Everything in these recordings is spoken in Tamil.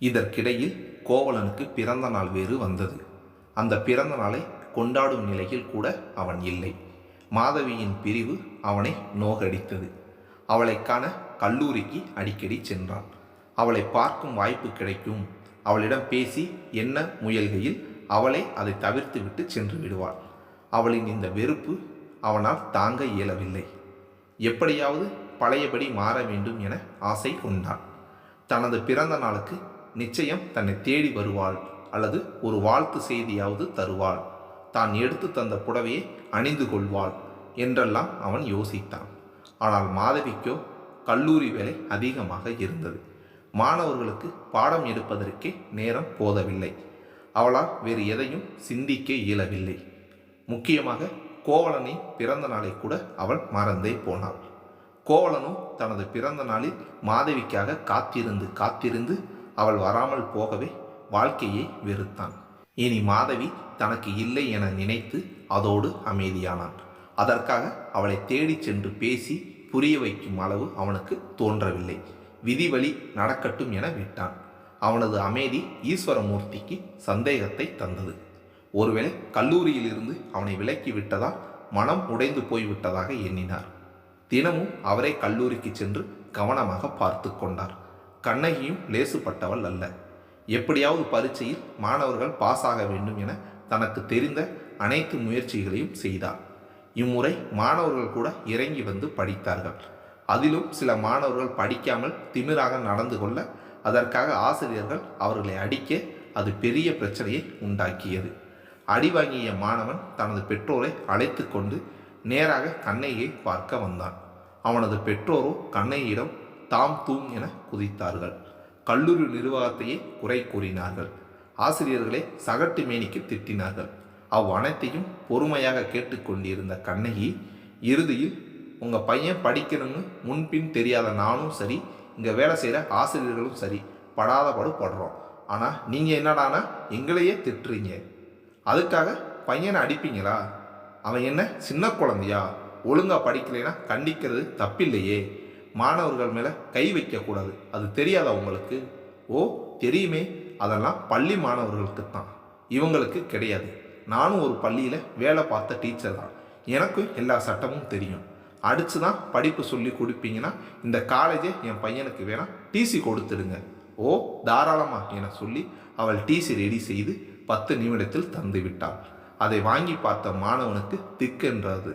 இதற்கிடையில் கோவலனுக்கு பிறந்த நாள் வேறு வந்தது. அந்த பிறந்த நாளை கொண்டாடும் நிலையில் கூட அவன் இல்லை. மாதவியின் பிரிவு அவனை நோகடித்தது. அவளை காண கல்லூரிக்கு அடிக்கடி சென்றான். அவளை பார்க்கும் வாய்ப்பு கிடைக்கும். அவளிடம் பேசி என்ன முயல்கையில் அவளை அதை தவிர்த்து விட்டு சென்று விடுவாள். அவளின் இந்த வெறுப்பு அவனால் தாங்க இயலவில்லை. எப்படியாவது பழையபடி மாற வேண்டும் என ஆசை கொண்டான். தனது பிறந்த நாளுக்கு நிச்சயம் தன்னை தேடி வருவாள் அல்லது ஒரு வாழ்த்து செய்தியாவது தருவாள். தான் எடுத்து தந்த புடவையை அணிந்து கொள்வாள் என்றெல்லாம் அவன் யோசித்தான். ஆனால் மாதவிக்கோ கல்லூரி வேலை அதிகமாக இருந்தது. மாணவர்களுக்கு பாடம் எடுப்பதற்கே நேரம் போதவில்லை. அவளால் வேறு எதையும் சிந்திக்க இயலவில்லை. முக்கியமாக கோவலனின் பிறந்த நாளை கூட அவள் மறந்தே போனாள். கோவலனும் தனது பிறந்த நாளில் மாதவிக்காக காத்திருந்து காத்திருந்து அவள் வராமல் போகவே வாழ்க்கையை வெறுத்தான். இனி மாதவி தனக்கு இல்லை என நினைத்து அதோடு அமைதியானான் அதற்காக அவளை தேடிச் சென்று பேசி புரிய வைக்கும் அளவு அவனுக்கு தோன்றவில்லை. விதிவழி நடக்கட்டும் என விட்டான். அவனது அமைதி ஈஸ்வரமூர்த்திக்கு சந்தேகத்தை தந்தது. ஒருவேளை கல்லூரியிலிருந்து அவனை விலக்கி விட்டதால் மனம் உடைந்து போய்விட்டதாக எண்ணினார். தினமும் அவரே கல்லூரிக்கு சென்று கவனமாக பார்த்து கொண்டார். கண்ணகியும் லேசுப்பட்டவள் அல்ல. எப்படியாவது பரீட்சையில் மாணவர்கள் பாஸ் ஆக வேண்டும் என தனக்கு தெரிந்த அனைத்து முயற்சிகளையும் செய்தார் இம்முறை மாணவர்கள் கூட இறங்கி வந்து படித்தார்கள். அதிலும் சில மாணவர்கள் படிக்காமல் திமிராக நடந்து கொள்ள அதற்காக ஆசிரியர்கள் அவர்களை அடிக்க அது பெரிய பிரச்சனையை உண்டாக்கியது. அடி வாங்கிய மாணவன் தனது பெற்றோரை அழைத்து கொண்டு நேராக கண்ணையை பார்க்க வந்தான். அவனது பெற்றோரோ கண்ணையிடம் தாம் தூம் என குதித்தார்கள். கல்லூரி நிர்வாகத்தையே குறை கூறினார்கள். ஆசிரியர்களை சகட்டு மேனிக்கு திட்டினார்கள். அவ் அனைத்தையும் பொறுமையாக கேட்டுக்கொண்டிருந்த கண்ணகி இறுதியில் உங்கள் பையன் படிக்கணும்னு முன்பின் தெரியாத நானும் சரி இங்கே வேலை செய்கிற ஆசிரியர்களும் சரி படாத படு படுறோம். ஆனால் நீங்கள் என்னடானா எங்களையே திட்டுறீங்க. அதுக்காக பையனை அடிப்பீங்களா? அவன் என்ன சின்ன குழந்தையா? ஒழுங்கா படிக்கலைன்னா கண்டிக்கிறது தப்பில்லையே. மாணவர்கள் மேலே கை வைக்கக்கூடாது அது தெரியாதா உங்களுக்கு? ஓ தெரியுமே. அதெல்லாம் பள்ளி மாணவர்களுக்கு தான் இவங்களுக்கு கிடையாது. நானும் ஒரு பள்ளியில் வேலை பார்த்த டீச்சர் தான். எனக்கும் எல்லா சட்டமும் தெரியும். அடித்து தான் படிப்பு சொல்லி கொடுப்பீங்கன்னா இந்த காலேஜே என் பையனுக்கு வேணால் டிசி கொடுத்துடுங்க. ஓ தாராளமாக என சொல்லி அவள் டிசி ரெடி செய்து பத்து நிமிடத்தில் தந்து விட்டாள். அதை வாங்கி பார்த்த மாணவனுக்கு திக்கென்றது.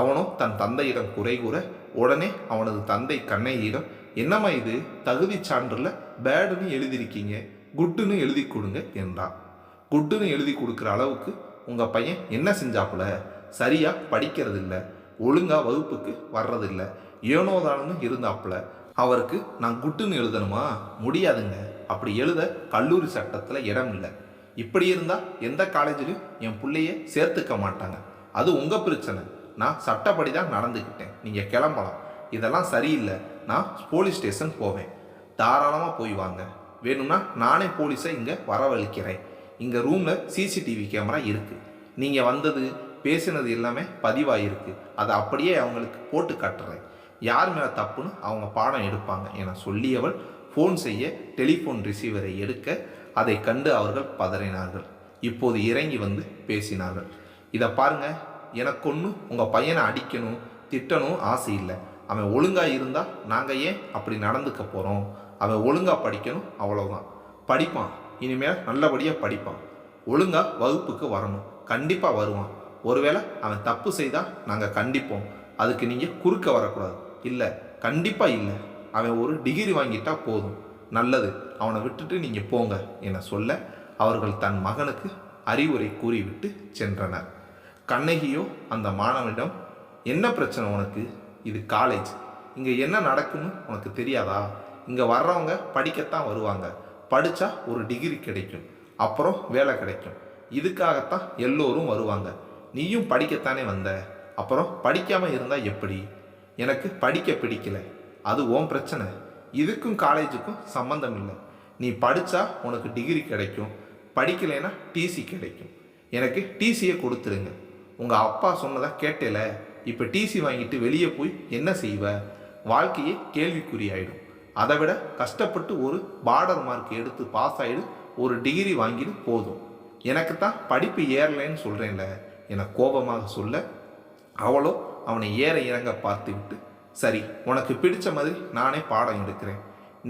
அவனும் தன் தந்தையிடம் குறை கூற உடனே அவனது தந்தை கண்ணையிடம் என்னம்மா இது? தகுதி சான்றில் பேடுன்னு எழுதியிருக்கீங்க குட்டுன்னு எழுதி கொடுங்க என்றான். குட்டுன்னு எழுதி கொடுக்குற அளவுக்கு உங்கள் பையன் என்ன செஞ்சாப்புல? சரியாக படிக்கிறதில்ல ஒழுங்காக வகுப்புக்கு வர்றதில்ல ஏனோதானு இருந்தாப்புல. அவருக்கு நான் குட்டுன்னு எழுதணுமா? முடியாதுங்க அப்படி எழுத கல்லூரி சட்டத்தில் இடம் இல்லை. இப்படி இருந்தால் எந்த காலேஜிலையும் என் பிள்ளைய சேர்த்துக்க மாட்டாங்க. அது உங்கள் பிரச்சனை. நான் சட்டப்படி தான் நடந்துக்கிட்டேன் நீங்கள் கிளம்பலாம். இதெல்லாம் சரியில்லை. நான் போலீஸ் ஸ்டேஷன் போவேன். தாராளமாக போய் வாங்க. வேணும்னா நானே போலீஸை இங்கே வரவழைக்கிறேன். இங்கே ரூமில் சிசிடிவி கேமரா இருக்குது நீங்கள் வந்தது பேசினது எல்லாமே பதிவாயிருக்கு. அதை அப்படியே அவங்களுக்கு போட்டு காட்டுறேன். யார் மேலே தப்புன்னு அவங்க பாடம் எடுப்பாங்க. என சொல்லியவள் ஃபோன் செய்ய டெலிஃபோன் ரிசீவரை எடுக்க அதை கண்டு அவர்கள் பதறினார்கள். இப்போது இறங்கி வந்து பேசினார்கள். இதை பாருங்கள் எனக்கு ஒன்று உங்கள் பையனை அடிக்கணும் திட்டணும் ஆசை இல்லை. அவன் ஒழுங்காக இருந்தால் நாங்கள் ஏன் அப்படி நடந்துக்க போகிறோம் அவன் ஒழுங்காக படிக்கணும் அவ்வளோதான் படிப்பான். இனிமேல் நல்லபடியாக படிப்பான். ஒழுங்காக வகுப்புக்கு வரணும். கண்டிப்பாக வருவான். ஒருவேளை அவன் தப்பு செய்தால் நாங்கள் கண்டிப்போம். அதுக்கு நீங்கள் குறுக்க வரக்கூடாது. இல்லை கண்டிப்பாக இல்லை. அவன் ஒரு டிகிரி வாங்கிட்டா போதும். நல்லது. அவனை விட்டுட்டு நீங்கள் போங்க என சொல்ல அவர்கள் தன் மகனுக்கு அறிவுரை கூறிவிட்டு சென்றனர். கண்ணகியோ அந்த மாணவனிடம் என்ன பிரச்சனை உனக்கு? இது காலேஜ் இங்கே என்ன நடக்குன்னு உனக்கு தெரியாதா? இங்கே வர்றவங்க படிக்கத்தான் வருவாங்க. படித்தா ஒரு டிகிரி கிடைக்கும். அப்புறம் வேலை கிடைக்கும். இதுக்காகத்தான் எல்லோரும் வருவாங்க. நீயும் படிக்கத்தானே வந்த? அப்புறம் படிக்காமல் இருந்தால் எப்படி? எனக்கு படிக்க பிடிக்கல. அது ஓன் பிரச்சனை. இதுக்கும் காலேஜுக்கும் சம்மந்தம் இல்லை. நீ படித்தா உனக்கு டிகிரி கிடைக்கும். படிக்கலைன்னா டிசி கிடைக்கும். எனக்கு டிசியை கொடுத்துருங்க. உங்கள் அப்பா சொன்னதை கேட்டேல இப்போ டிசி வாங்கிட்டு வெளியே போய் என்ன செய்வ? வாழ்க்கையே கேள்விக்குறியாயிடும் அதை விட கஷ்டப்பட்டு ஒரு பார்டர் மார்க் எடுத்து பாஸ் ஆகிடு ஒரு டிகிரி வாங்கிடு போதும். எனக்கு தான் படிப்பு ஏறலைன்னு சொல்கிறேன்ல என கோபமாக சொல்ல அவளோ அவனை ஏற இறங்க பார்த்து விட்டு சரி உனக்கு பிடிச்ச மாதிரி நானே பாடம் எடுக்கிறேன்.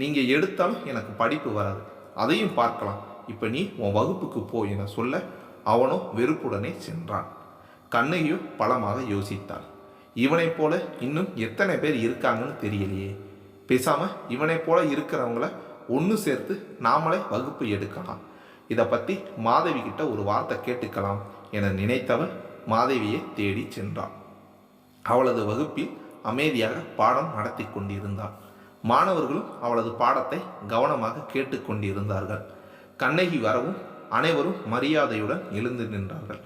நீங்கள் எடுத்தாலும் எனக்கு படிப்பு வராது. அதையும் பார்க்கலாம். இப்போ நீ உன் வகுப்புக்கு போ என சொல்ல அவனும் வெறுப்புடனே சென்றான். கண்ணகியும் பலமாக யோசித்தாள். இவனைப் போல இன்னும் எத்தனை பேர் இருக்காங்கன்னு தெரியலையே. பேசாமல் இவனைப் போல இருக்கிறவங்கள ஒன்று சேர்த்து நாமளே வகுப்பு எடுக்கலாம். இதை பற்றி மாதவி கிட்ட ஒரு வார்த்தை கேட்டுக்கலாம் என நினைத்தவன் மாதவியை தேடி சென்றாள் அவளது வகுப்பில் அமைதியாக பாடம் நடத்தி கொண்டிருந்தாள். மாணவர்களும் அவளது பாடத்தை கவனமாக கேட்டுக்கொண்டிருந்தார்கள் கண்ணகி வரவும் அனைவரும் மரியாதையுடன் எழுந்து நின்றார்கள்.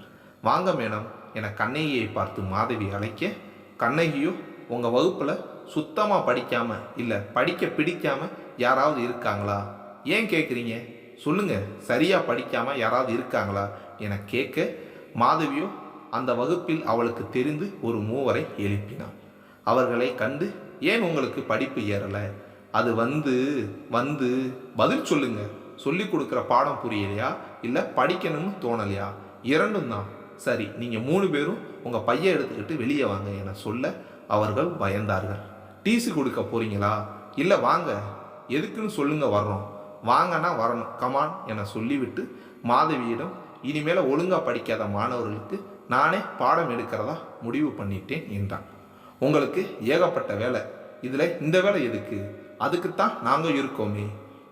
வாங்க மேடம் என கண்ணகியை பார்த்து மாதவி அழைக்க கண்ணகியோ உங்கள் வகுப்பில் சுத்தமாக படிக்காமல் இல்லை படிக்க பிடிக்காமல் யாராவது இருக்காங்களா? ஏன் கேட்குறீங்க சொல்லுங்கள் சரியாக படிக்காமல் யாராவது இருக்காங்களா? என கேட்க மாதவியோ அந்த வகுப்பில் அவளுக்கு தெரிந்து ஒரு மூவரை எழுப்பினாள் அவர்களை கண்டு ஏன் உங்களுக்கு படிப்பு ஏறலை? அது வந்து வந்து பதில் சொல்லுங்கள் சொல்லி கொடுக்குற பாடம் புரியலையா? இல்லை படிக்கணும்னு தோணலையா? இரண்டும் தான். சரி நீங்கள் மூணு பேரும் உங்கள் பையன் எடுத்துக்கிட்டு வெளியே வாங்க என சொல்ல அவர்கள் பயந்தார்கள். டிசி கொடுக்க போறீங்களா? இல்லை வாங்க. எதுக்குன்னு சொல்லுங்கள் வர்றோம். வாங்கன்னா வரணும். கமான் என சொல்லிவிட்டு மாதவியிடம் இனிமேல் ஒழுங்காக படிக்காத மாணவர்களுக்கு நானே பாடம் எடுக்கிறதா முடிவு பண்ணிட்டேன் என்றான். உங்களுக்கு ஏகப்பட்ட வேலை. இதில் இந்த வேலை எதுக்கு? அதுக்குத்தான் நாங்கள் இருக்கோமே.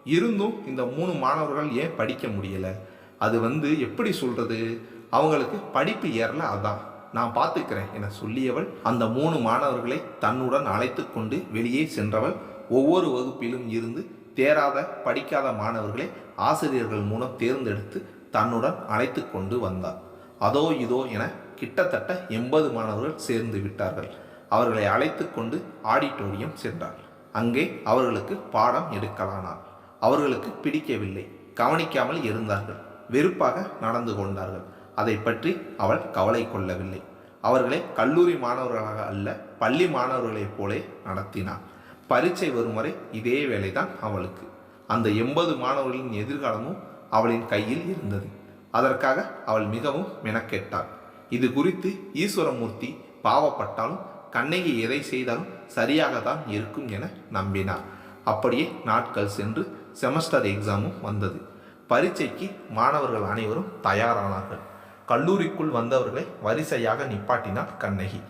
இருந்தும் இந்த மூணு மாணவர்கள் ஏன் படிக்க முடியலை? அது வந்து எப்படி சொல்கிறது அவங்களுக்கு படிப்பு ஏறல அதான். நான் பார்த்துக்கிறேன் என சொல்லியவள் அந்த மூணு மாணவர்களை தன்னுடன் அழைத்து கொண்டு வெளியே சென்றவள் ஒவ்வொரு வகுப்பிலும் இருந்து தேராத படிக்காத மாணவர்களை ஆசிரியர்கள் மூலம் தேர்ந்தெடுத்து தன்னுடன் அழைத்து கொண்டு வந்தார் அதோ இதோ என கிட்டத்தட்ட எண்பது மாணவர்கள் சேர்ந்து விட்டார்கள். அவர்களை அழைத்து கொண்டு ஆடிட்டோரியம் சென்றார். அங்கே அவர்களுக்கு பாடம் எடுக்கலானார். அவர்களுக்கு பிடிக்கவில்லை. கவனிக்காமல் இருந்தார்கள். வெறுப்பாக நடந்து கொண்டார்கள். அதை பற்றி அவள் கவலை கொள்ளவில்லை. அவர்களை கல்லூரி மாணவர்களாக அல்ல பள்ளி மாணவர்களைப் போலே நடத்தினார் பரீட்சை வரும் வரை இதே வேலைதான் அவளுக்கு. அந்த எண்பது மாணவர்களின் எதிர்காலமும் அவளின் கையில் இருந்தது. அதற்காக அவள் மிகவும் மெனக்கெட்டாள். இது குறித்து ஈஸ்வரமூர்த்தி பாவப்பட்டாலும் கண்ணகி எதை செய்தாலும் சரியாக தான் இருக்கும் என நம்பினார் அப்படியே நாட்கள் சென்று செமஸ்டர் எக்ஸாமும் வந்தது. பரீட்சைக்கு மாணவர்கள் அனைவரும் தயாரானார்கள். கல்லூரிக்குள் வந்தவர்களை வரிசையாக நிப்பாட்டினார் கண்ணகி.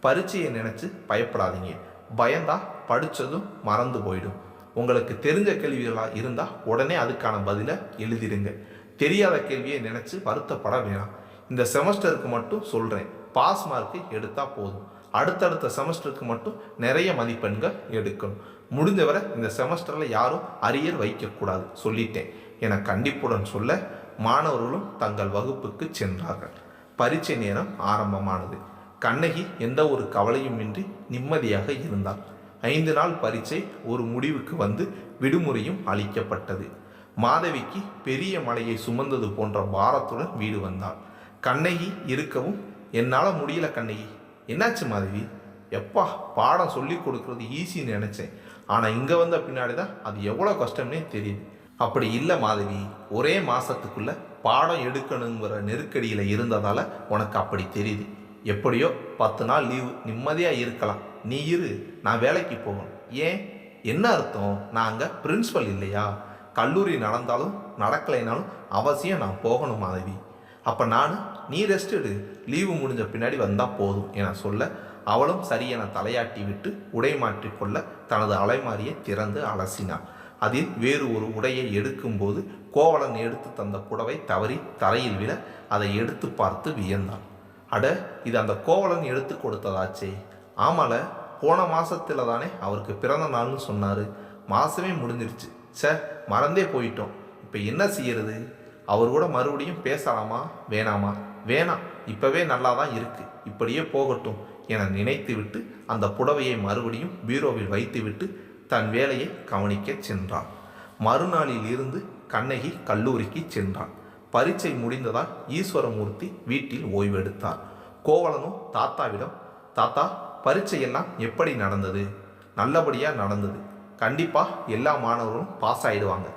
பரீட்சையை நினைச்சு பயப்படாதீங்க. பயந்தா படித்ததும் மறந்து போயிடும். உங்களுக்கு தெரிஞ்ச கேள்விகளாக இருந்தால் உடனே அதுக்கான பதிலை எழுதிடுங்க. தெரியாத கேள்வியை நினைச்சு வருத்தப்பட வேணாம். இந்த செமஸ்டருக்கு மட்டும் சொல்கிறேன் பாஸ் மார்க்கு எடுத்தால் போதும். அடுத்தடுத்த செமஸ்டருக்கு மட்டும் நிறைய மதிப்பெண்கள் எடுக்கணும். முடிஞ்சவரை இந்த செமஸ்டரில் யாரும் அரியர் வைக்கக்கூடாது. சொல்லிட்டேன். என கண்டிப்புடன் சொல்ல மாணவர்களும் தங்கள் வகுப்புக்கு சென்றார்கள். பரீட்சை நேரம் ஆரம்பமானது. கண்ணகி எந்த ஒரு கவலையுமின்றி நிம்மதியாக இருந்தாள். ஐந்து நாள் பரீட்சை ஒரு முடிவுக்கு வந்து விடுமுறையும் அளிக்கப்பட்டது. மாதவிக்கு பெரிய மலையை சுமந்தது போன்ற பாரத்துடன் வீடு வந்தாள். கண்ணகி இருக்கவும் என்னால் முடியல கண்ணகி. என்னாச்சு மாதவி? எப்பா பாடம் சொல்லி கொடுக்கறது ஈஸின்னு நினச்சேன். ஆனால் இங்கே வந்த பின்னாடி தான் அது எவ்வளோ கஷ்டம்னே தெரியுது. அப்படி இல்லை மாதவி ஒரே மாதத்துக்குள்ள பாடம் எடுக்கணுங்கிற நெருக்கடியில் இருந்ததால் உனக்கு அப்படி தெரியுது. எப்படியோ பத்து நாள் லீவு நிம்மதியாக இருக்கலாம். நீ இரு நான் வேலைக்கு போகணும். ஏன்? என்ன அர்த்தம்? நான் அங்கே பிரின்ஸிபல் இல்லையா? கல்லூரி நடந்தாலும் நடக்கலைனாலும் அவசியம் நான் போகணும் மாதவி. அப்போ நான் நீ ரெஸ்ட் எடு. லீவு முடிஞ்ச பின்னாடி வந்தால் போதும் என சொல்ல அவளும் சரி என தலையாட்டி விட்டு உடை மாற்றிக்கொள்ள தனது அலைமாரியை திறந்து அலசினாள். அதில் வேறு ஒரு உடையை எடுக்கும்போது கோவலன் எடுத்து தந்த புடவை தவறி தரையில் விழ அதை எடுத்து பார்த்து வியந்தான். அட இது அந்த கோவலன் எடுத்து கொடுத்ததாச்சே. ஆமால போன மாசத்துல தானே அவருக்கு பிறந்த நாள்னு சொன்னாரு. மாசமே முடிஞ்சிருச்சு. ச்சே மறந்தே போயிட்டோம். இப்போ என்ன செய்யறது? அவர் கூட மறுபடியும் பேசலாமா? வேணாமா? வேணாம் இப்பவே நல்லா தான் இருக்கு. இப்படியே போகட்டும் என நினைத்துவிட்டு அந்த புடவையை மறுபடியும் பீரோவில் வைத்துவிட்டு தன் வேலையை கவனிக்கச் சென்றான். மறுநாளில் இருந்து கண்ணகி கல்லூரிக்கு சென்றான். பரீட்சை முடிந்ததால் ஈஸ்வரமூர்த்தி வீட்டில் ஓய்வெடுத்தார். கோவலனும் தாத்தாவிடம் தாத்தா பரீட்சையெல்லாம் எப்படி நடந்தது? நல்லபடியாக நடந்தது. கண்டிப்பாக எல்லா மாணவர்களும் பாஸ் ஆகிடுவாங்க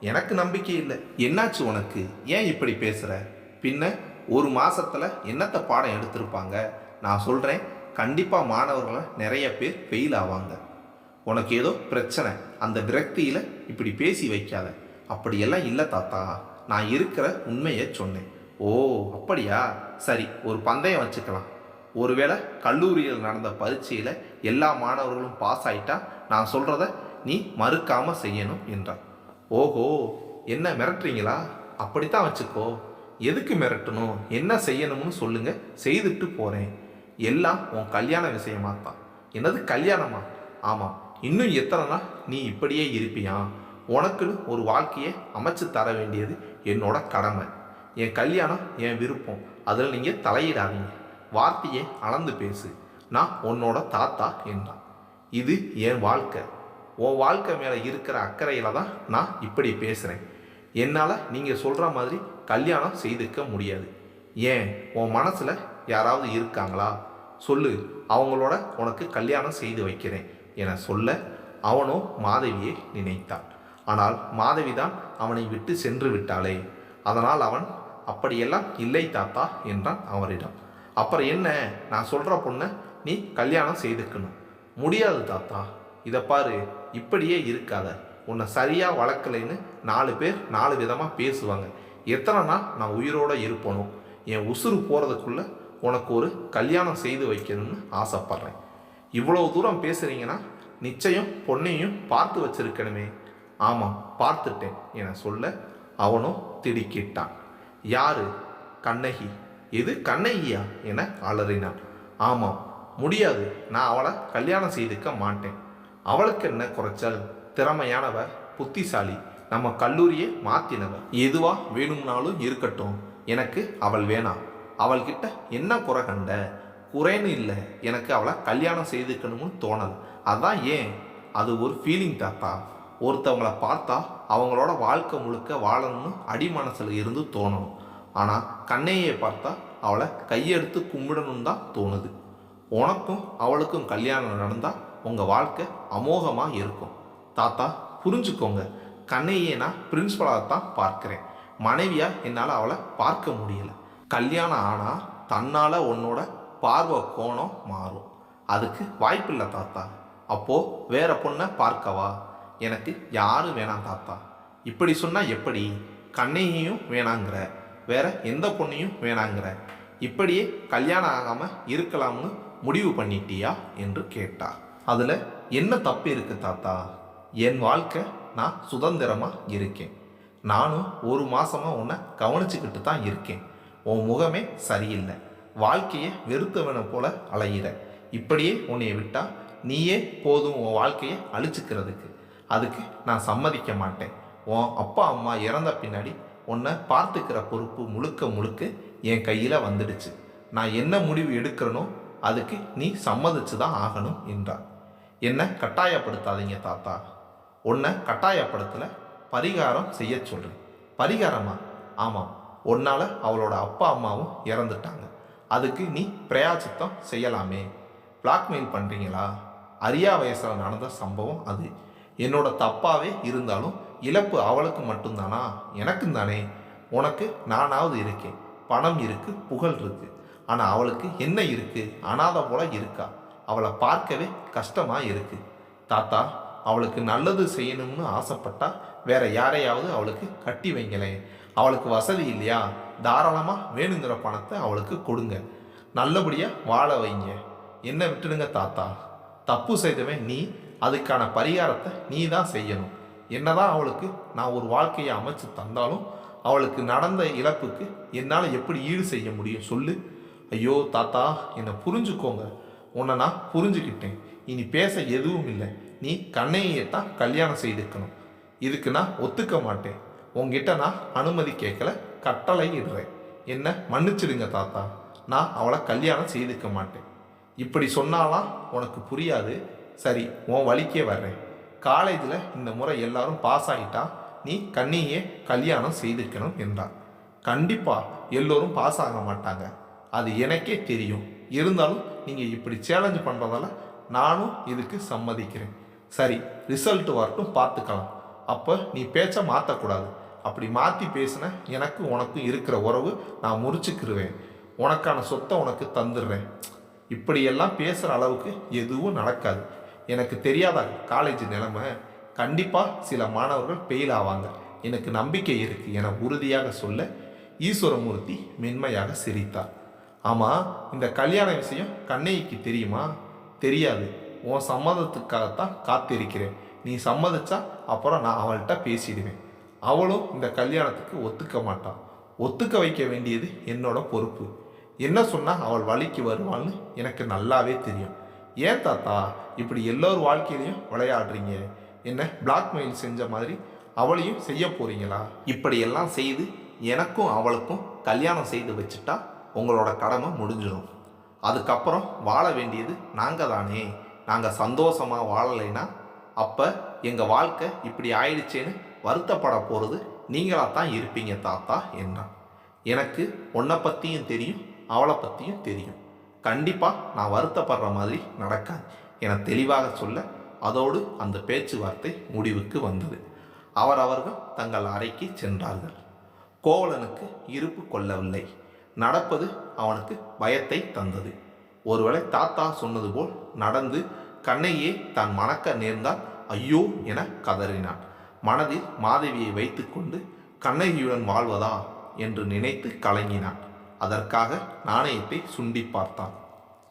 எனக்கு நம்பிக்கை இல்லை. என்னாச்சு உனக்கு? ஏன் இப்படி பேசுகிற பின்ன ஒரு மாதத்தில் என்னத்த பாடம் எடுத்திருப்பாங்க? நான் சொல்கிறேன் கண்டிப்பாக மாணவர்களை நிறைய பேர் ஃபெயில் ஆவாங்க. உனக்கு ஏதோ பிரச்சனை. அந்த விரக்தியில் இப்படி பேசி வைக்காத. அப்படியெல்லாம் இல்லை தாத்தா. நான் இருக்கிற உண்மையை சொன்னேன். ஓ அப்படியா? சரி ஒரு பந்தயம் வச்சுக்கலாம். ஒருவேளை கல்லூரியில் நடந்த பரீட்சையில் எல்லா மாணவர்களும் பாஸ் ஆயிட்டா நான் சொல்கிறத நீ மறுக்காமல் செய்யணும் என்றார். ஓஹோ என்ன மிரட்டுறீங்களா? அப்படித்தான் வச்சுக்கோ. எதுக்கு மிரட்டணும்? என்ன செய்யணும்னு சொல்லுங்க. செய்துட்டு போகிறேன் எல்லாம் உன் கல்யாண விஷயமா தான் என்னது கல்யாணமா? ஆமாம் இன்னும் எத்தனை நாள் நீ இப்படியே இருப்பியா? உனக்குன்னு ஒரு வாழ்க்கையை அமைச்சு தர வேண்டியது என்னோட கடமை. என் கல்யாணம் என் விருப்பம். அதில் நீங்கள் தலையிடாதீங்க. வார்த்தையை அளந்து பேசு. நான் உன்னோட தாத்தா என்றான். இது என் வாழ்க்கை. உன் வாழ்க்கை மேலே இருக்கிற அக்கறையில் தான் நான் இப்படி பேசுகிறேன் என்னால் நீங்கள் சொல்கிற மாதிரி கல்யாணம் செய்துக்க முடியாது. ஏன்? உன் மனசில் யாராவது இருக்காங்களா? சொல்லு. அவங்களோட உனக்கு கல்யாணம் செய்து வைக்கிறேன். என சொல்ல அவனோ மாதவியை நினைத்தான். ஆனால் மாதவி தான் அவனை விட்டு சென்று விட்டாளே. அதனால் அவன் அப்படியெல்லாம் இல்லை தாத்தா என்றான் அவரிடம். அப்புறம் என்ன? நான் சொல்கிற பொண்ணை நீ கல்யாணம் செய்துக்கணும். முடியாது தாத்தா. இதை பாரு இப்படியே இருக்காத. உன்னை சரியாக வளர்க்கலைன்னு நாலு பேர் நாலு விதமாக பேசுவாங்க. எத்தனை நாள் நான் உயிரோடு இருப்பணும் என் உசுறு போகிறதுக்குள்ளே உனக்கு ஒரு கல்யாணம் செய்து வைக்கணும்னு ஆசைப்பட்றேன். இவ்வளவு தூரம் பேசுகிறீங்கன்னா நிச்சயம் பொண்ணையும் பார்த்து வச்சிருக்கணுமே. ஆமாம் பார்த்துட்டேன் என சொல்ல அவனும் திடுக்கிட்டான். யாரு? கண்ணகி. இது கண்ணகியா? என அலறினான். ஆமாம் முடியாது. நான் அவளை கல்யாணம் செய்துக்க மாட்டேன். அவளுக்கு என்ன குறைச்சல்? திறமையானவ புத்திசாலி. நம்ம கல்லூரியை மாத்தினவ எதுவா வேணும்னாலும் இருக்கட்டும். எனக்கு அவள் வேணாம். அவள்கிட்ட என்ன குறை கண்ட? குறைன்னு இல்லை. எனக்கு அவளை கல்யாணம் செய்துக்கணும்னு தோணல். அதான் ஏன்? அது ஒரு ஃபீலிங் தாத்தா. ஒருத்தவங்கள பார்த்தா அவங்களோட வாழ்க்கை முழுக்க வாழணும்னு அடிமனசில் இருந்து தோணணும். ஆனால் கண்ணையை பார்த்தா அவளை கையெடுத்து கும்பிடணும் தான் தோணுது. உனக்கும் அவளுக்கும் கல்யாணம் நடந்தால் உங்கள் வாழ்க்கை அமோகமாக இருக்கும். தாத்தா புரிஞ்சுக்கோங்க. கண்ணையே நான் பிரின்ஸ்பலாக தான் பார்க்குறேன். மனைவியாக என்னால் அவளை பார்க்க முடியல. கல்யாணம் ஆனால் தன்னால் உன்னோட பார்வை கோணம் மாறும். அதுக்கு வாய்ப்பில்லை தாத்தா. அப்போது வேற பொண்ணை பார்க்கவா? எனக்கு யாரும் வேணாம் தாத்தா. இப்படி சொன்னால் எப்படி? கண்ணையையும் வேணாங்கிற. வேற எந்த பொண்ணையும் வேணாங்கிற. இப்படியே கல்யாணம் ஆகாமல் இருக்கலாம்னு முடிவு பண்ணிட்டியா? என்று கேட்டார். அதில் என்ன தப்பு இருக்கு தாத்தா? என் வாழ்க்கை நான் சுதந்திரமாக இருக்கேன். நானும் ஒரு மாதமாக உன்னை கவனிச்சுக்கிட்டு தான் இருக்கேன். உன் முகமே சரியில்லை. வாழ்க்கையை வெறுத்தவனை போல அலையிற. இப்படியே உன்னையை விட்டால் நீயே போதும் உன் வாழ்க்கையை அழிச்சுக்கிறதுக்கு. அதுக்கு நான் சம்மதிக்க மாட்டேன். உன் அப்பா அம்மா இறந்த பின்னாடி உன்னை பார்த்துக்கிற பொறுப்பு முழுக்க முழுக்க என் கையில் வந்துடுச்சு. நான் என்ன முடிவு எடுக்கிறனோ அதுக்கு நீ சம்மதிச்சு தான் ஆகணும் என்றார். என்னை கட்டாயப்படுத்தாதீங்க தாத்தா. உன்னை கட்டாயப்படுத்தலை பரிகாரம் செய்ய சொல்கிறேன் பரிகாரமா? ஆமாம். உன்னால் அவளோட அப்பா அம்மாவும் இறந்துட்டாங்க. அதுக்கு நீ பிரயாச்சித்தம் செய்யலாமே. பிளாக்மெயில் பண்ணுறீங்களா அரியா வயசில் நடந்த சம்பவம் அது. என்னோட தப்பாகவே இருந்தாலும் இழப்பு அவளுக்கு மட்டும்தானா? எனக்கும் தானே. உனக்கு நானாவது இருக்கேன். பணம் இருக்குது புகழ் இருக்குது ஆனால் அவளுக்கு என்ன இருக்குது அனாதை போல இருக்கா? அவளை பார்க்கவே கஷ்டமாக இருக்குது தாத்தா அவளுக்கு நல்லது செய்யணும்னு ஆசைப்பட்டா வேற யாரையாவது அவளுக்கு கட்டி வைங்களேன். அவளுக்கு வசதி இல்லையா? தாராளமாக வேணுங்கிற பணத்தை அவளுக்கு கொடுங்க. நல்லபடியாக வாழ வைங்க. என்ன விட்டுடுங்க தாத்தா. தப்பு செய்தவன் நீ அதுக்கான பரிகாரத்தை நீ தான் செய்யணும். என்னதான் அவளுக்கு நான் ஒரு வாழ்க்கையை அமைச்சு தந்தாலும் அவளுக்கு நடந்த இழப்புக்கு என்னால் எப்படி ஈடு செய்ய முடியும் சொல்லு. ஐயோ தாத்தா என்னை புரிஞ்சுக்கோங்க. உன்னை நான் புரிஞ்சுக்கிட்டேன். இனி பேச எதுவும் இல்லை. நீ கண்ணையை தான் கல்யாணம் செய்துக்கணும். இதுக்கு நான் ஒத்துக்க மாட்டேன். உங்ககிட்ட நான் அனுமதி கேட்கல. கட்டளை இடுறேன் என்ன மன்னிச்சிடுங்க தாத்தா. நான் அவளை கல்யாணம் செய்துக்க மாட்டேன். இப்படி சொன்னாலாம் உனக்கு புரியாது. சரி உன் வழிக்கே வர்றேன். காலேஜில் இந்த முறை எல்லாரும் பாஸ் ஆகிட்டா நீ கண்ணியே கல்யாணம் செய்துக்கணும் என்றார் கண்டிப்பாக எல்லோரும் பாஸ் ஆக மாட்டாங்க. அது எனக்கே தெரியும். இருந்தாலும் நீங்கள் இப்படி சேலஞ்சு பண்ணுறதால நானும் இதுக்கு சம்மதிக்கிறேன். சரி ரிசல்ட் வரட்டும் பார்த்துக்கலாம். அப்போ நீ பேச்சை மாற்றக்கூடாது அப்படி மாற்றி பேசின எனக்கு உனக்கும் இருக்கிற உறவு நான் முறிச்சுக்கிருவேன். உனக்கான சொத்தை உனக்கு தந்துடுறேன். இப்படியெல்லாம் பேசுகிற அளவுக்கு எதுவும் நடக்காது. எனக்கு தெரியாதா காலேஜ் நிலைமை. கண்டிப்பாக சில மாணவர்கள் ஃபெயில் ஆவாங்க. எனக்கு நம்பிக்கை இருக்குது என உறுதியாக சொல்ல ஈஸ்வரமூர்த்தி மென்மையாக சிரித்தார். ஆமாம் இந்த கல்யாண விஷயம் கண்ணைக்கு தெரியுமா? தெரியாது. உன் சம்மதத்துக்காகத்தான் காத்திருக்கிறேன். நீ சம்மதிச்சா அப்புறம் நான் அவள்கிட்ட பேசிடுவேன். அவளும் இந்த கல்யாணத்துக்கு ஒத்துக்க மாட்டான் ஒத்துக்க வைக்க வேண்டியது என்னோட பொறுப்பு. என்ன சொன்னால் அவள் வழிக்கு வருவாள்னு எனக்கு நல்லாவே தெரியும். ஏன் தாத்தா இப்படி எல்லோர் வாழ்க்கையிலையும் விளையாடுறீங்க? என்ன பிளாக்மெயில் செஞ்ச மாதிரி அவளையும் செய்ய போறீங்களா? இப்படியெல்லாம் செய்து எனக்கும் அவளுக்கும் கல்யாணம் செய்து வச்சுட்டா உங்களோட கடமை முடிஞ்சிடும். அதுக்கப்புறம் வாழ வேண்டியது நாங்கள் தானே நாங்கள் சந்தோஷமாக வாழலைன்னா அப்போ எங்கள் வாழ்க்கை இப்படி ஆயிடுச்சேன்னு வருத்தப்பட போகிறது நீங்களாக தான் இருப்பீங்க தாத்தா என்ன? எனக்கு உன்னை பற்றியும் தெரியும் அவளை பற்றியும் தெரியும். கண்டிப்பாக நான் வருத்தப்படுற மாதிரி நடக்காது. என தெளிவாக சொல்ல அதோடு அந்த பேச்சுவார்த்தை முடிவுக்கு வந்தது. அவர் அவர்கள் தங்கள் அறைக்கு சென்றார்கள். கோவலனுக்கு இருப்பு கொள்ளவில்லை. நடப்பது அவனுக்கு பயத்தை தந்தது. ஒருவேளை தாத்தா சொன்னது போல் நடந்து கண்ணையே தான் மணக்க நேர்ந்தால் ஐயோ என கதறினான். மனதில் மாதவியை வைத்துக்கொண்டு கண்ணகியுடன் வாழ்வதா என்று நினைத்து கலங்கினான். அதற்காக நாணயத்தை சுண்டி பார்த்தான்.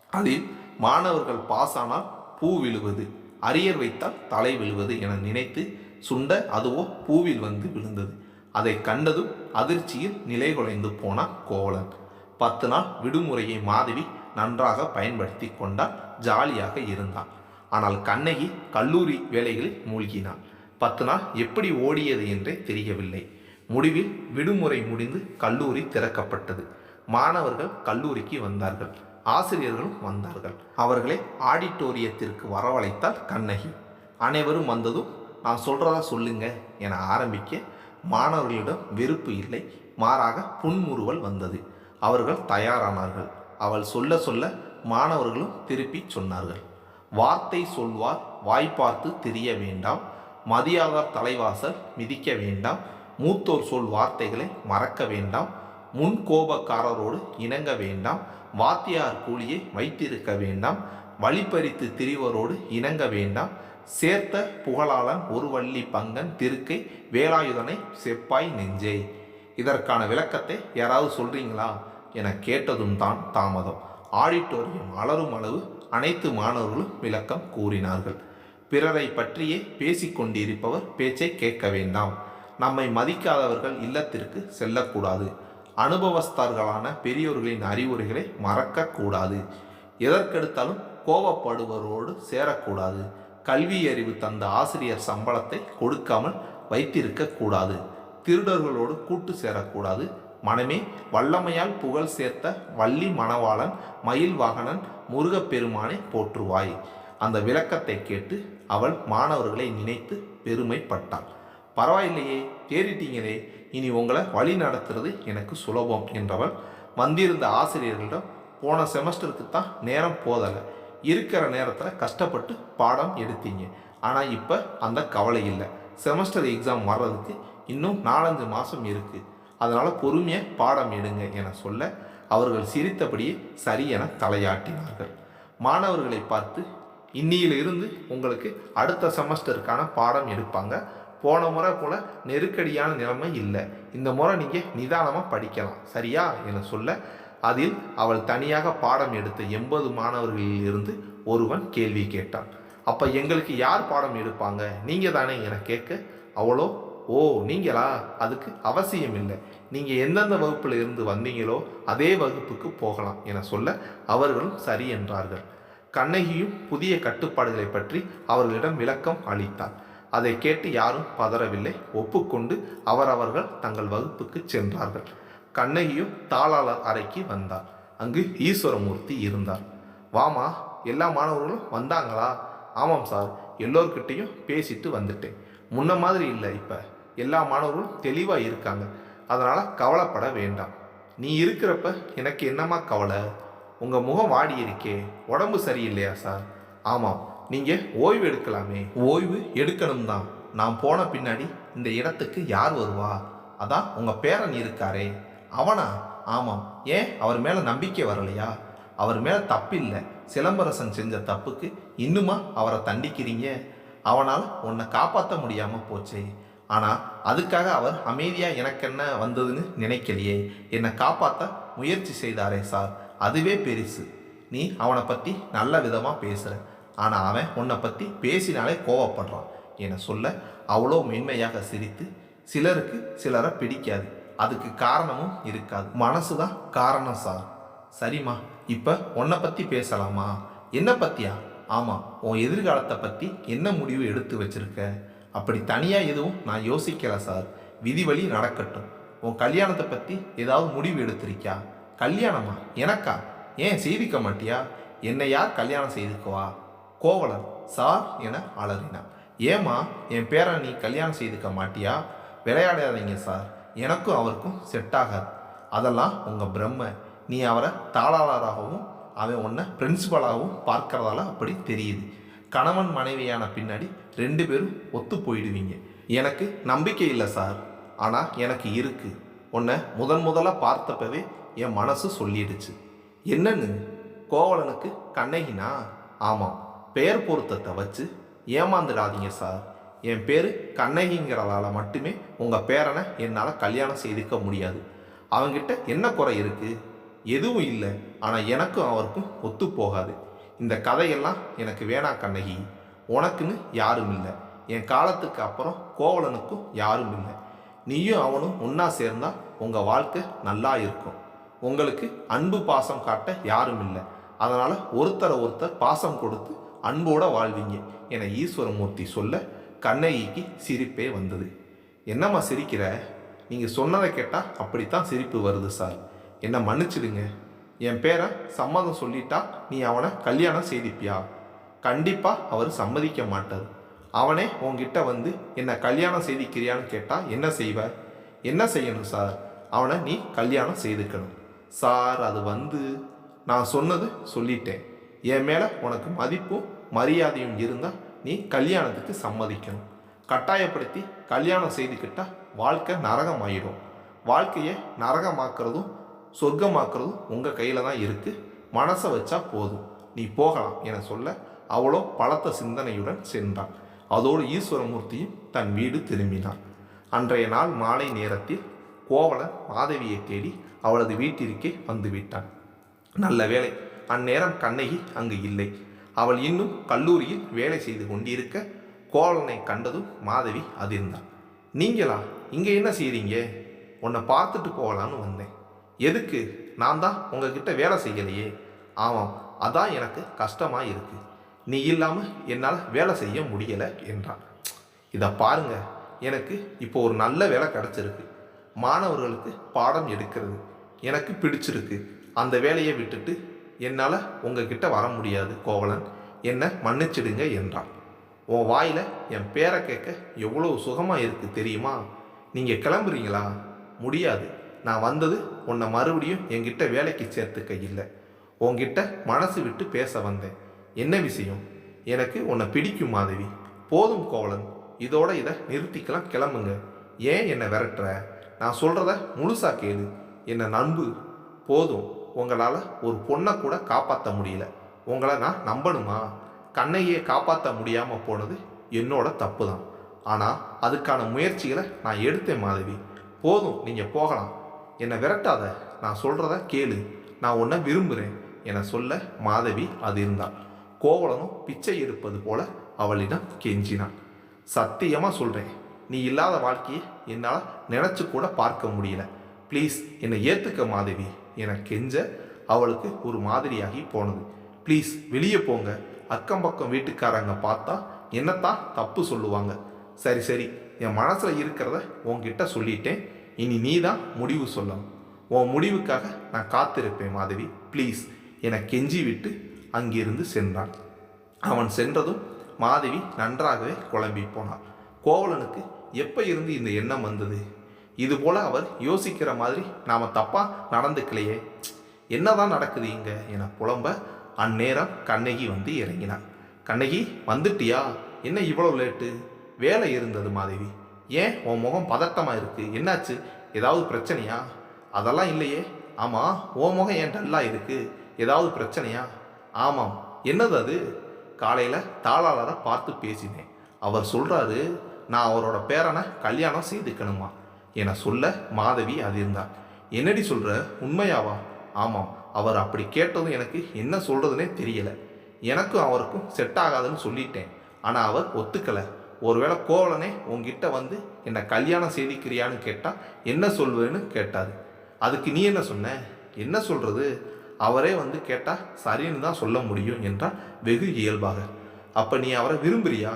அதில் மாணவர்கள் பாசானால் பூ விழுவது அரியர் வைத்தால் தலை விழுவது என நினைத்து சுண்ட அதுவோ பூவில் வந்து விழுந்தது. அதை கண்டதும் அதிர்ச்சியில் நிலை குலைந்து போனான் கோவலன். பத்து நாள் விடுமுறையை மாதவி நன்றாக பயன்படுத்தி கொண்டால் ஜாலியாக இருந்தான். ஆனால் கண்ணகி கல்லூரி வேலைகளில் மூழ்கினான் பத்து நாள் எப்படி ஓடியது என்றே தெரியவில்லை. முடிவில் விடுமுறை முடிந்து கல்லூரி திறக்கப்பட்டது. மாணவர்கள் கல்லூரிக்கு வந்தார்கள். ஆசிரியர்களும் வந்தார்கள். அவர்களை ஆடிட்டோரியத்திற்கு வரவழைத்தால் கண்ணகி. அனைவரும் வந்ததும் நான் சொல்கிறதா சொல்லுங்க என ஆரம்பிக்க மாணவர்களிடம் வெறுப்பு இல்லை. மாறாக புன்முறுவல் வந்தது. அவர்கள் தயாரானார்கள். அவள் சொல்ல சொல்ல மாணவர்களும் திருப்பி சொன்னார்கள். வார்த்தை சொல்வார் வாய்ப்பார்த்து தெரிய வேண்டாம். மதியாதார் தலைவாசல் மிதிக்க வேண்டாம். மூத்தோர் சொல் வார்த்தைகளை மறக்க வேண்டாம். முன் கோபக்காரரோடு இணங்க வேண்டாம். வாத்தியார் கூலியை வைத்திருக்க வேண்டாம். வழிப்பறித்து திரிவரோடு இணங்க வேண்டாம். சேர்த்த புகழாளன் ஒரு வள்ளி பங்கன் திருக்கை வேலாயுதனை செப்பாய் நெஞ்சே. இதற்கான விளக்கத்தை யாராவது சொல்றீங்களா? என கேட்டதும் தான் தாமதம். ஆடிட்டோரியம் அலரும் அளவு அனைத்து மாணவர்களும் விளக்கம் கூறினார்கள். பிறரை பற்றியே பேசிக்கொண்டிருப்பவர் பேச்சை கேட்க வேண்டாம். நம்மை மதிக்காதவர்கள் இல்லத்திற்கு செல்லக்கூடாது. அனுபவஸ்தர்களான பெரியோர்களின் அறிவுரைகளை மறக்கக்கூடாது. எதற்கெடுத்தாலும் கோபப்படுவரோடு சேரக்கூடாது. கல்வி அறிவு தந்த ஆசிரியர் சம்பளத்தை கொடுக்காமல் வைத்திருக்கக்கூடாது. திருடர்களோடு கூட்டு சேரக்கூடாது. மனமே வல்லமையால் புகழ் சேர்த்த வள்ளி மணவாளன் மயில் வாகனன் முருகப்பெருமானை போற்றுவாய். அந்த விளக்கத்தை கேட்டு அவள் மாணவர்களை நினைத்து பெருமைப்பட்டாள். பரவாயில்லையே தேறிட்டீங்களே இனி உங்களை வழி நடத்துறது எனக்கு சுலபம் என்றவள் வந்திருந்த ஆசிரியர்களிடம் போன செமஸ்டருக்கு தான் நேரம் போதலை இருக்கிற நேரத்தில் கஷ்டப்பட்டு பாடம் எடுத்தீங்க. ஆனால் இப்போ அந்த கவலை இல்லை. செமஸ்டர் எக்ஸாம் வர்றதுக்கு இன்னும் நாலஞ்சு மாதம் இருக்குது அதனால் பொறுமையாக பாடம் எடுங்க என சொல்ல அவர்கள் சிரித்தபடியே சரியென தலையாட்டினார்கள். மாணவர்களை பார்த்து இன்னியிலிருந்து உங்களுக்கு அடுத்த செமஸ்டருக்கான பாடம் எடுப்பாங்க. போன முறை போல் நெருக்கடியான நிலைமை இல்லை. இந்த முறை நீங்கள் நிதானமாக படிக்கலாம். சரியா? என சொல்ல அதில் அவள் தனியாக பாடம் எடுத்த எண்பது மாணவர்களில் இருந்து ஒருவன் கேள்வி கேட்டான். அப்போ எங்களுக்கு யார் பாடம் எடுப்பாங்க? நீங்கள் தானே என கேட்க அவளோ? ஓ நீங்களா? அதுக்கு அவசியம் இல்லை. நீங்கள் எந்தெந்த வகுப்பில் இருந்து வந்தீங்களோ அதே வகுப்புக்கு போகலாம் என சொல்ல அவர்களும் சரி என்றார்கள். கண்ணகியும் புதிய கட்டுப்பாடுகளை பற்றி அவர்களிடம் விளக்கம் அளித்தார் அதை கேட்டு யாரும் பதறவில்லை. ஒப்புக்கொண்டு அவரவர்கள் தங்கள் வகுப்புக்கு சென்றார்கள். கண்ணகியும் தாளாளர் அறைக்கு வந்தார் அங்கு ஈஸ்வரமூர்த்தி இருந்தார். வாமா எல்லா மாணவர்களும் வந்தாங்களா? ஆமாம் சார் எல்லோர்கிட்டையும் பேசிட்டு வந்துட்டேன். முன்ன மாதிரி இல்லை இப்போ. எல்லா மாணவர்களும் தெளிவாக இருக்காங்க. அதனால் கவலைப்பட வேண்டாம். நீ இருக்கிறப்ப எனக்கு என்னம்மா கவலை? உங்கள் முகம் வாடி இருக்கே. உடம்பு சரியில்லையா சார்? ஆமாம் நீங்கள் ஓய்வு எடுக்கலாமே. ஓய்வு எடுக்கணும் தான் நான் போன பின்னாடி இந்த இடத்துக்கு யார் வருவா? அதான் உங்கள் பேரன் இருக்காரே. அவனா? ஆமாம் ஏன்? அவர் மேலே நம்பிக்கை வரலையா? அவர் மேலே தப்பில்லை. சிலம்பரசன் செஞ்ச தப்புக்கு இன்னுமா அவரை தண்டிக்கிறீங்க? அவனால் உன்னை காப்பாற்ற முடியாமல் போச்சே. ஆனால் அதுக்காக அவர் அமைதியாக எனக்கென்ன வந்ததுன்னு நினைக்கலையே. என்னை காப்பாற்ற முயற்சி செய்தாரே சார். அதுவே பெருசு. நீ அவனை பற்றி நல்ல விதமாக பேசுகிற ஆனால் அவன் உன்னை பற்றி பேசினாலே கோவப்படுறான். என சொல்ல அவ்வளோ மென்மையாக சிரித்து சிலருக்கு சிலரை பிடிக்காது. அதுக்கு காரணமும் இருக்காது. மனசு தான் காரணம் சார். சரிம்மா இப்போ உன்னை பற்றி பேசலாமா? என்ன பற்றியா ஆமாம் உன் எதிர்காலத்தை பற்றி என்ன முடிவு எடுத்து வச்சிருக்க? அப்படி தனியாக எதுவும் நான் யோசிக்கல சார். விதி வழி நடக்கட்டும். உன் கல்யாணத்தை பற்றி ஏதாவது முடிவு எடுத்திருக்கியா? கல்யாணமா? எனக்கா? ஏன் செய்திக்க மாட்டியா? என்னை யார் கல்யாணம் செய்துக்குவா? கோவலன் சார் என அலறினான் ஏமா என் பேரை நீ கல்யாணம் செய்துக்க மாட்டியா? விளையாடாதீங்க சார். எனக்கும் அவருக்கும் செட் ஆகாது அதெல்லாம் உங்கள் பிரம்ம. நீ அவரை தாளாளராகவும் அவன் உன்னை பிரின்சிபலாகவும் பார்க்கறதால அப்படி தெரியுது. கணவன் மனைவியான பின்னாடி ரெண்டு பேரும் ஒத்து போயிடுவீங்க. எனக்கு நம்பிக்கை இல்லை சார். ஆனால் எனக்கு இருக்குது உன்னை முதன் முதலாக பார்த்தப்பவே என் மனசு சொல்லிடுச்சு. என்னன்னு? கோவலனுக்கு கண்ணகினா? ஆமாம் பெயர் பொருத்தத்தை வச்சு ஏமாந்துடாதீங்க சார். என் பேர் கண்ணகிங்கிறதால மட்டுமே உங்கள் பேரனை என்னால் கல்யாணம் செய்துக்க முடியாது. அவங்கிட்ட என்ன குறை இருக்குது எதுவும் இல்லை. ஆனால் எனக்கும் அவருக்கும் ஒத்து போகாது. இந்த கதையெல்லாம் எனக்கு வேணாம் கண்ணகி. உனக்குன்னு யாரும் இல்லை. என் காலத்துக்கு அப்புறம் கோவலனுக்கும் யாரும் இல்லை. நீயும் அவனும் ஒன்றா சேர்ந்தா உங்கள் வாழ்க்கை நல்லா இருக்கும். உங்களுக்கு அன்பு பாசம் காட்ட யாரும் இல்லை. அதனால் ஒருத்தரை ஒருத்தர் பாசம் கொடுத்து அன்போட வாழ்வீங்க என ஈஸ்வரமூர்த்தி சொல்ல கண்ணகிக்கு சிரிப்பே வந்தது. என்னம்மா சிரிக்கிற? நீங்கள் சொன்னதை கேட்டால் அப்படித்தான் சிரிப்பு வருது சார். என்னை மன்னிச்சிடுங்க. என் பேரை சம்மதம் சொல்லிட்டா நீ அவனை கல்யாணம் செய்திப்பியா? கண்டிப்பாக அவர் சம்மதிக்க மாட்டார். அவனே உங்ககிட்ட வந்து என்னை கல்யாணம் செய்திக்கிறியான்னு கேட்டால் என்ன செய்வ என்ன செய்யணும் சார்? அவனை நீ கல்யாணம் செய்துக்கணும். சார் அது வந்து நான் சொன்னது சொல்லிட்டேன். என் மேலே உனக்கு மதிப்பும் மரியாதையும் இருந்தால் நீ கல்யாணத்துக்கு சம்மதிக்கணும். கட்டாயப்படுத்தி கல்யாணம் செய்துக்கிட்டால் வாழ்க்கை நரகம் ஆயிடும் வாழ்க்கையை நரகமாக்குறதும் சொர்க்கமாக்குறதும் உங்கள் கையில் தான் இருக்குது மனசை வச்சா போதும். நீ போகலாம் என சொல்ல அவளோ பலத்த சிந்தனையுடன் சென்றான். அதோடு ஈஸ்வரமூர்த்தியும் தன் வீடு திரும்பினான் அன்றைய நாள் மாலை நேரத்தில் கோவலன் மாதவியை தேடி அவளது வீட்டிற்கே வந்துவிட்டான். நல்ல வேலை அந்நேரம் கண்ணகி அங்கு இல்லை. அவள் இன்னும் கல்லூரியில் வேலை செய்து கொண்டிருக்க கோவலனை கண்டதும் மாதவி அதிர்ந்தாள். நீங்களா? இங்கே என்ன செய்கிறீங்க உன்னை பார்த்துட்டு போகலான்னு வந்தேன். எதுக்கு? நான் தான் உங்ககிட்ட வேலை செய்யலையே. ஆமாம் அதான் எனக்கு கஷ்டமாக இருக்கு. நீ இல்லாமல் என்னால் வேலை செய்ய முடியலை என்றான். இதை பாருங்க எனக்கு இப்போ ஒரு நல்ல வேலை கிடச்சிருக்கு. மாணவர்களுக்கு பாடம் எடுக்கிறது. எனக்கு பிடிச்சிருக்கு. அந்த வேலையை விட்டுட்டு என்னால் உங்ககிட்ட வர முடியாது கோவலன். என்னை மன்னிச்சிடுங்க என்றான். உன் வாயில் என் பேரை கேட்க எவ்வளோ சுகமாக இருக்குது தெரியுமா? நீங்கள் கிளம்புறீங்களா? முடியாது. நான் வந்தது உன்னை மறுபடியும் என்கிட்ட வேலைக்கு சேர்த்துக்க இல்லை. உன்கிட்ட மனசு விட்டு பேச வந்தேன். என்ன விஷயம்? எனக்கு உன்னை பிடிக்கும் மாதவி. போதும் கோவலன். இதோட இதை நிறுத்திக்கலாம் கிளம்புங்க. ஏன் என்னை விரட்டுற? நான் சொல்கிறத முழுசா கேளு. என்னை நம்பு போதும். உங்களால் ஒரு பொண்ணை கூட காப்பாற்ற முடியல. உங்களை நான் நம்பணுமா? கண்ணையே காப்பாற்ற முடியாமல் போனது என்னோட தப்பு தான் ஆனால் அதுக்கான முயற்சிகளை நான் எடுத்தேன் மாதவி. போதும் நீங்கள் போகலாம். என்னை விரட்டாத. நான் சொல்கிறத கேளு. நான் உன்னை விரும்புகிறேன் என சொல்ல மாதவி அது இருந்தாள் கோவலனும் பிச்சை எடுப்பது போல அவளிடம் கெஞ்சினான் சத்தியமாக சொல்கிறேன் நீ இல்லாத வாழ்க்கையை என்னால் நினச்சி கூட பார்க்க முடியல. ப்ளீஸ் என்னை ஏற்றுக்க மாதவி. என கெஞ்ச அவளுக்கு ஒரு மாதிரியாகி போனது. ப்ளீஸ் வெளியே போங்க. அக்கம் பக்கம் வீட்டுக்காரங்க பார்த்தா என்னத்தான் தப்பு சொல்லுவாங்க. சரி சரி என் மனசில் இருக்கிறத உன்கிட்ட சொல்லிட்டேன். இனி நீ தான் முடிவு சொல்லணும். உன் முடிவுக்காக நான் காத்திருப்பேன் மாதவி. ப்ளீஸ் என கெஞ்சி விட்டு அங்கிருந்து சென்றான். அவன் சென்றதும் மாதவி நன்றாகவே குழம்பி போனாள். கோவலனுக்கு எப்போ இருந்து இந்த எண்ணம் வந்தது? இது போல் அவர் யோசிக்கிற மாதிரி நாம் தப்பாக நடந்துக்கலையே. என்னதான் நடக்குது இங்கே? என புலம்ப அந்நேரம் கண்ணகி வந்து இறங்கினான். கண்ணகி வந்துட்டியா? என்ன இவ்வளோ லேட்டு? வேலை இருந்தது மாதேவி. ஏன் உன் முகம் பதட்டமாக இருக்குது என்னாச்சு? ஏதாவது பிரச்சனையா? அதெல்லாம் இல்லையே. ஆமாம் உன் முகம் ஏன் டல்லாக இருக்குது ஏதாவது பிரச்சனையா? ஆமாம். என்னது அது? காலையில் தாளாளரை பார்த்து பேசினேன். அவர் சொல்கிறாரு நான் அவரோட பேரனை கல்யாணம் செய்துக்கணுமா என சொல்ல மாதவி அதிர்ந்தார் என்னடி சொல்கிற உண்மையாவா? ஆமாம் அவர் அப்படி கேட்டதும் எனக்கு என்ன சொல்கிறதுனே தெரியலை. எனக்கும் அவருக்கும் செட் ஆகாதுன்னு சொல்லிட்டேன். ஆனால் அவர் ஒத்துக்கலை. ஒருவேளை கோவலனே உங்ககிட்ட வந்து என்னை கல்யாணம் செய்திக்கிறியான்னு கேட்டால் என்ன சொல்வேன்னு கேட்டார். அதுக்கு நீ என்ன சொன்ன? என்ன சொல்கிறது அவரே வந்து கேட்டால் சரின்னு தான் சொல்ல முடியும் என்றால் வெகு இயல்பாக. அப்போ நீ அவரை விரும்புறியா?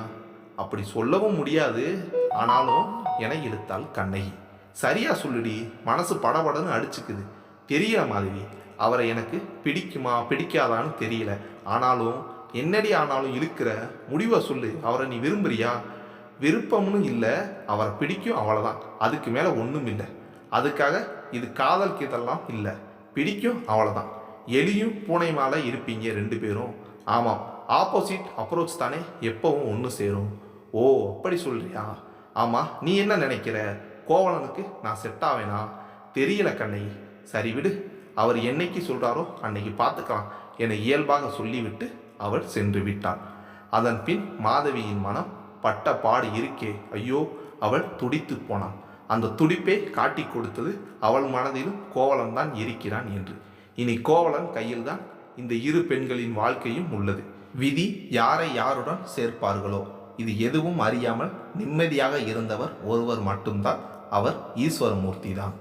அப்படி சொல்லவும் முடியாது. ஆனாலும் என இழுத்தாள் கண்ணகி. சரியா சொல்லுடி மனசு படபடன்னு அடிச்சுக்குது. தெரியல மாதிரி அவரை எனக்கு பிடிக்குமா பிடிக்காதான்னு தெரியல. ஆனாலும் என்னடி ஆனாலும் இழுக்கிற? முடிவை சொல்லு அவரை நீ விரும்புறியா? விருப்பம்னு இல்லை அவரை பிடிக்கும் அவ்வளோதான் அதுக்கு மேலே ஒன்றும் இல்லை. அதுக்காக இது காதல் கீதெல்லாம் இல்லை. பிடிக்கும் அவ்வளோதான் எலியும் பூனை மேலே இருப்பீங்க ரெண்டு பேரும். ஆமாம் ஆப்போசிட் அப்ரோச் தானே எப்பவும் ஒன்று சேரும். ஓ அப்படி சொல்றியா? ஆமாம் நீ என்ன நினைக்கிற? கோவலனுக்கு நான் செட் ஆவேனா? தெரியல கண்ணை சரி விடு அவர் என்னைக்கு சொல்கிறாரோ அன்னைக்கு பார்த்துக்கலாம் என இயல்பாக சொல்லிவிட்டு அவள் சென்று விட்டாள். அதன் பின் மாதவியின் மனம் பட்ட பாடு இருக்கே. ஐயோ அவள் துடித்து போனாள். அந்த துடிப்பை காட்டி கொடுத்தது அவள் மனதிலும் கோவலன் தான் இருக்கிறான் என்று. இனி கோவலன் கையில்தான் இந்த இரு பெண்களின் வாழ்க்கையும் உள்ளது. விதி யாரை யாருடன் சேர்ப்பார்களோ? இது எதுவும் அறியாமல் நிம்மதியாக இருந்தவர் ஒருவர் மட்டும்தான். அவர் ஈஸ்வரமூர்த்தி தான்